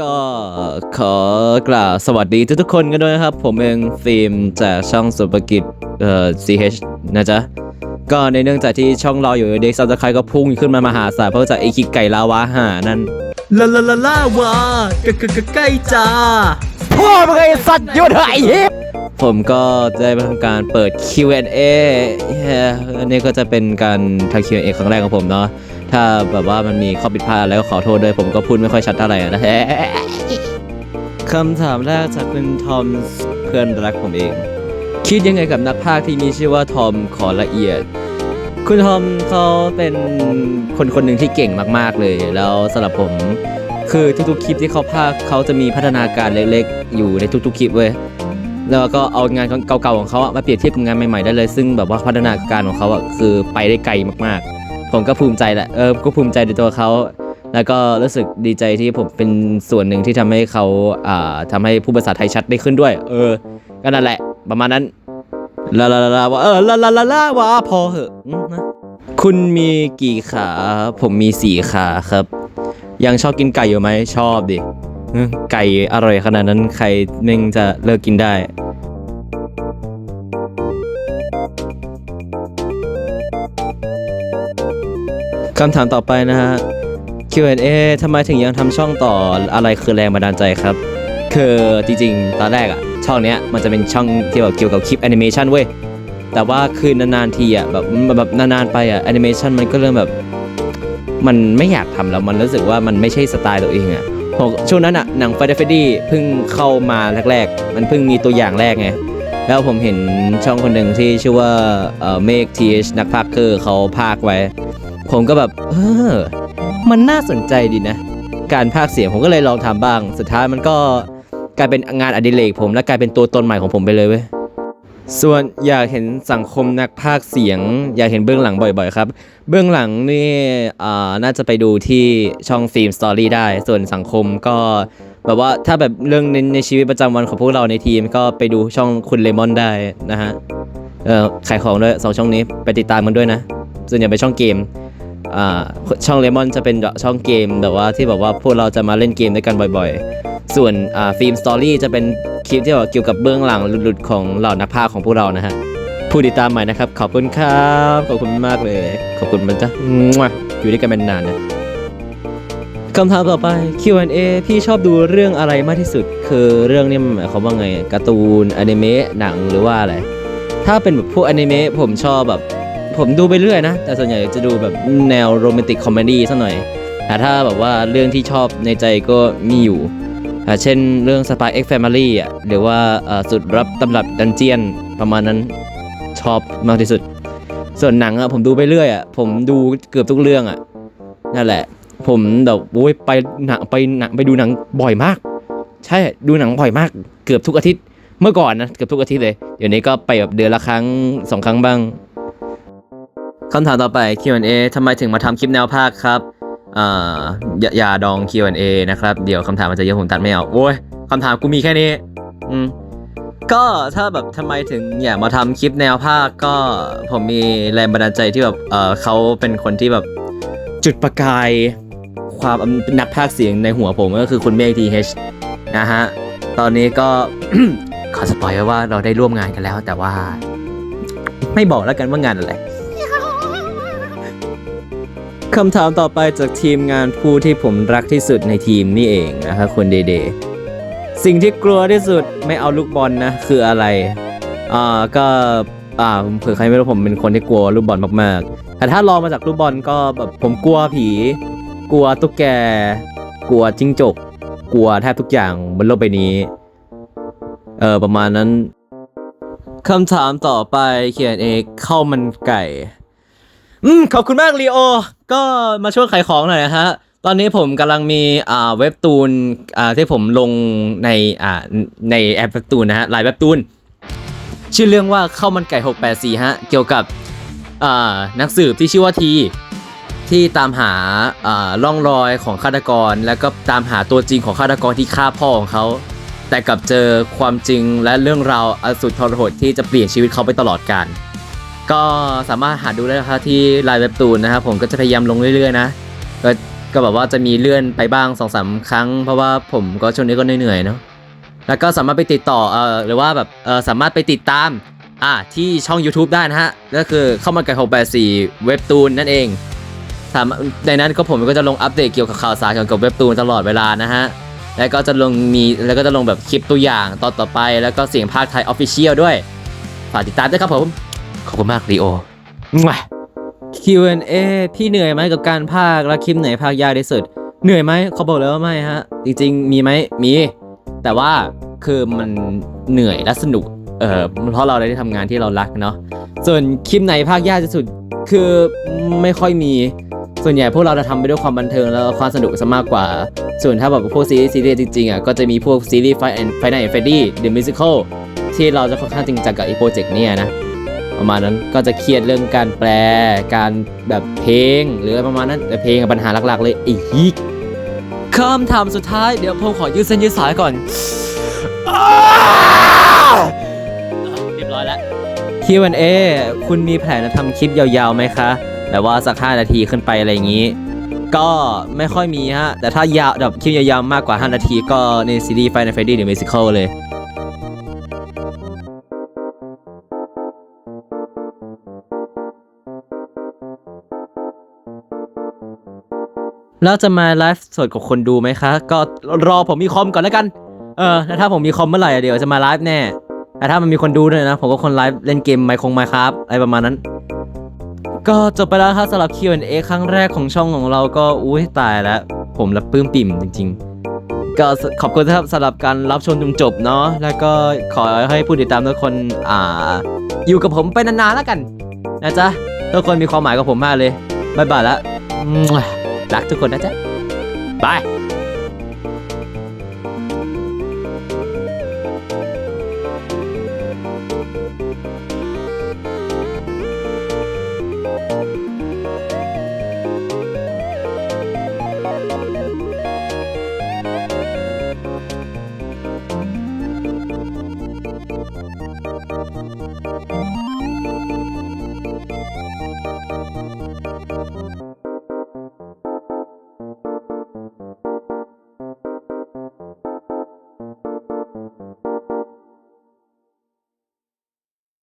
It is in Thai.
ก็ขอกล่าวสวัสดีทุกๆคนกันด้วยนะครับ ผมเองฟิล์มจากช่องสุภกิจเอ่อ CH นะจ๊ะ ก็ในเนื่องจากที่ช่องเราอยู่เด็กซับสไครก็พุ่งขึ้นมามหาศาลเพราะจากไอคิกไก่ลาวาหานั่นลาลาลาลาวากะกะกะใกล้จ้าพ่อมึงไอสัตว์ยุดไอ้เหี้ยผมก็ได้มาทำการเปิด Q&A เฮ้ยอันนี้ก็จะเป็นการทำ Q&A ครั้งแรกของผมเนาะ ถ้าแบบว่ามันมีข้อผิดพลาดแล้วก็ขอโทษด้วย ผมก็พูดไม่ค่อยชัดเท่าไหร่นะคำถามแรกจากคุณทอมเพื่อนรักผมเอง คิดยังไงกับนักพากย์ที่มีชื่อว่าทอมขอละเอียด คุณทอมเขาเป็นคนคนหนึ่งที่เก่งมากๆเลย แล้วสำหรับผมคือทุกๆคลิปที่เขาพากเขาจะมีพัฒนาการเล็กๆ อยู่ในทุกๆคลิปเว้ยแล้วก็เอางานเก่าๆของเขามาเปรียบเทียบกับงานใหม่ๆได้เลย ซึ่งแบบว่าพัฒนาการของเขาคือไปได้ไกลมากๆ ผมก็ภูมิใจแหละเออก็ภูมิใจในตัวเขาแล้วก็รู้สึกดีใจที่ผมเป็นส่วนหนึ่งที่ทำให้เขาอ่าทำให้ผู้ภาษาไทยชัดได้ขึ้นด้วย เออก็นั่นแหละ ประมาณนั้นลาลาลาว่าเออลาลาลาลาวาพอเหอะคุณมีกี่ขา ผมมีสี่ขาครับ ยังชอบกินไก่อยู่ไหมชอบดิไก่อร่อยขนาดนั้นใครเม่งจะเลิกกินได้ คำถามต่อไปนะฮะ Q&A ทำไมถึงยังทำช่องต่ออะไรคือแรงบันดาลใจครับ คือจริงๆ ตอนแรกอะช่องเนี้ยมันจะเป็นช่องที่แบบเกี่ยวกับคลิปแอนิเมชันเว้ย แต่ว่าคืนานๆทีอะแบบแบบนานๆไปอะแอนิเมชันมันก็เริ่มแบบ มันไม่อยากทำแล้วมันรู้สึกว่ามันไม่ใช่สไตล์ตัวเองอะช่วงนั้นอะหนัง f ฟ d เฟดดี้เพิ่งเข้ามาแรกๆ มันเพิ่งมีตัวอย่างแรกไงแล้วผมเห็นช่องคนหนึ่งที่ชื่อว่าเอ่อเมกทีชนักพากย์เกอร์เขาพากไว้ ผมก็แบบเออมันน่าสนใจดีนะ การพากเสียงผมก็เลยลองทำบ้าง สุดท้ายมันก็กลายเป็นงานอดิเรกผมและกลายเป็นตัวตนใหม่ของผมไปเลยเว้ยส่วนอยากเห็นสังคมนักพากย์เสียง อยากเห็นเบื้องหลังบ่อยๆครับ เบื้องหลังนี่น่าจะไปดูที่ช่องฟิล์มสตอรี่ได้ ส่วนสังคมก็แบบว่าถ้าแบบเรื่องในในชีวิตประจำวันของพวกเราในทีมก็ไปดูช่องคุณเลมอนได้นะฮะเออขายของด้วยสองช่องนี้ไปติดตามกันด้วยนะ ส่วนใหญ่เป็นช่องเกม ช่องเลมอนจะเป็นช่องเกมแต่ว่าที่แบบว่าพวกเราจะมาเล่นเกมด้วยกันบ่อยๆ ส่วนฟิล์มสตอรี่จะเป็นคลิปที่เกี่ยวกับเบื้องหลังหลุดๆของเหล่านักพากของพวกเรานะฮะผู้ติดตามใหม่นะครับ ขอบคุณครับ ขอบคุณมากเลย ขอบคุณมันจ้ะอยู่ด้วยกันเป็นนานนะคำถามต่อไป Q&A พี่ชอบดูเรื่องอะไรมากที่สุด คือเรื่องนี้หมายความว่าไงการ์ตูนอนิเมะหนังหรือว่าอะไร ถ้าเป็นแบบพวกอนิเมะผมชอบแบบ ผมดูไปเรื่อยนะ แต่ส่วนใหญ่จะดูแบบแนวโรแมนติกคอมเมดี้ซะหน่อยแต่ถ้าแบบว่าเรื่องที่ชอบในใจก็มีอยู่ เช่นเรื่อง Spy X Family อะหรือว่าสุดรับตำรับดันเจียนประมาณนั้นชอบมากที่สุด ส่วนหนังอะผมดูไปเรื่อยอะผมดูเกือบทุกเรื่องอะนั่นแหละ ผมแบบโอ้ยไปหนังไปหนังไปดูหนังบ่อยมาก ใช่ดูหนังบ่อยมาก เกือบทุกอาทิตย์เมื่อก่อนนะเกือบทุกอาทิตย์เลยเดี๋ยวนี้ก็ไปแบบเดือนละครั้งสองครั้งบ้าง คำถามต่อไป Q&A ทำไมถึงมาทำคลิปแนวภาคครับอ่าอย่าอย่าดอง Q&A นะครับ เดี๋ยวคำถามมันจะเยอะผมตัดไม่เอาโอ้ยคำถามกูมีแค่นี้ อืม ก็ถ้าแบบทำไมถึงอยากมาทำคลิปแนวภาคก็ผมมีแรงบันดาลใจที่แบบเออเขาเป็นคนที่แบบจุดประกาย ความนักพากย์เสียงในหัวผมก็คือคุณเมฆทีเฮนะฮะ ตอนนี้ก็ ขอสปอยไว้ว่าเราได้ร่วมงานกันแล้ว แต่ว่า ไม่บอกแล้วกันว่างานอะไร คำถามต่อไปจากทีมงานผู้ที่ผมรักที่สุดในทีมนี่เองนะครับคุณเดเดสิ่งที่กลัวที่สุดไม่เอาลูกบอลนะ คืออะไรอ่าก็อ่าเผื่อใครไม่รู้ผมเป็นคนที่กลัวลูกบอลมากๆ แต่ถ้าลองมาจากลูกบอลก็แบบผมกลัวผี กลัวตุ๊กแก กลัวจิ้งจก กลัวแทบทุกอย่างบนโลกใบนี้ เออประมาณนั้นคำถามต่อไปเขียนเอกข้าวมันไก่ อืมขอบคุณมากลีโอ ก็มาช่วยขายของหน่อยนะฮะ ตอนนี้ผมกำลังมีอ่าเว็บตูนอ่าที่ผมลงในอ่าในแอปเว็บตูนนะฮะลน์เว็บตูน ชื่อเรื่องว่าข้าวมันไก่ 684 ฮะ เกี่ยวกับอ่านักสืบที่ชื่อว่าที ที่ตามหาอ่าร่องรอยของฆาตกร แล้วก็ตามหาตัวจริงของฆาตกรที่ฆ่าพ่อของเขา แต่กลับเจอความจริงและเรื่องราวอสุดทรหดที่จะเปลี่ยนชีวิตเขาไปตลอดกาล ก็สามารถหาดูได้นะครับที่ไลน์เว็บตูนนะครับผมก็จะพยายามลงเรื่อยๆนะก็ก็แบบว่าจะมีเลื่อนไปบ้างสองสามครั้ง เพราะว่าผมก็ช่วงนี้ก็เหนื่อยๆเนาะแล้วก็สามารถไปติดต่อเอ่อหรือว่าแบบเออสามารถไปติดตามอ่าที่ช่อง YouTube ได้นะฮะก็คือเข้ามาไก่684เว็บตูนนั่นเองสามในนั้นก็ผมก็จะลงอัปเดตเกี่ยวกับข่าวสารเกี่ยวกับเว็บตูนตลอดเวลานะฮะแล้วก็จะลงมีแล้วก็จะลงแบบคลิปตัวอย่างตอนต่อไป แล้วก็เสียงภาคไทยออฟฟิเชียลด้วยฝากติดตามด้วยครับผม ขอบคุณมากรีโอ Q&A พี่เหนื่อยไหมกับการภาคและคลิปไหนภาคยากที่สุด เหนื่อยไหมเขาบอกเลยว่าไม่ฮะ จริงๆ มีไหมมี แต่ว่าคือมันเหนื่อยและสนุก เออเพราะเราได้ทำงานที่เรารักเนาะ ส่วนคลิปไหนภาคยากที่สุด คือไม่ค่อยมี ส่วนใหญ่พวกเราจะทำไปด้วยความบันเทิงแล้วความสนุกซะมากกว่า ส่วนถ้าแบบพวกซีรีส์ซีรีส์จริงๆอะก็จะมีพวกซีรีส์ Fight and Fight Night at Freddy The Musical ที่เราจะค่อนข้างจริงจังกับอีโปรเจกต์เนี่ยนะ ประมาณนั้นก็จะเครียดเรื่องการแปลการแบบเพลง หรืออะไรประมาณนั้นแต่เพลงอะปัญหาหลักๆ เลยไอีฮิกคำถามสุดท้ายเดี๋ยวผมขอยืดเส้นยืดสายก่อนเรียบร้อยแล้ว Q&A คุณมีแผนจะทำคลิปยาวๆไหมคะแบบว่าสัก 5 นาทีขึ้นไปอะไรอย่างนี้ ก็ไม่ค่อยมีฮะ แต่ถ้ายาวแบบคลิปยาวๆมากกว่า 5 นาทีก็ในซีรีส์ Final Freddy The Musical เลย แล้วจะมาไลฟ์สดกับคนดูไหมคะ ก็รอผมมีคอมก่อนแล้วกัน เออแล้วถ้าผมมีคอมเมื่อไหร่อะเดี๋ยวจะมาไลฟ์แน่ แต่ถ้ามันมีคนดูด้วยนะ ผมก็คนไลฟ์เล่นเกมไมคงไมครับอะไรประมาณนั้น ก็จบไปแล้วครับสำหรับ Q&A ครั้งแรกของช่องของเราก็อุ้ยตายแล้ว ผมละปลื้มปิ่มจริง ๆ ก็ขอบคุณครับสำหรับการรับชมจนจบเนาะแล้วก็ขอให้ผู้ติดตามทุกคนอ่า อยู่กับผมไปนานๆแล้วกัน นะจ๊ะทุกคนมีความหมายกับผมมากเลยบ๊ายบายละมั่ว รักทุกคนนะจ๊ะบาย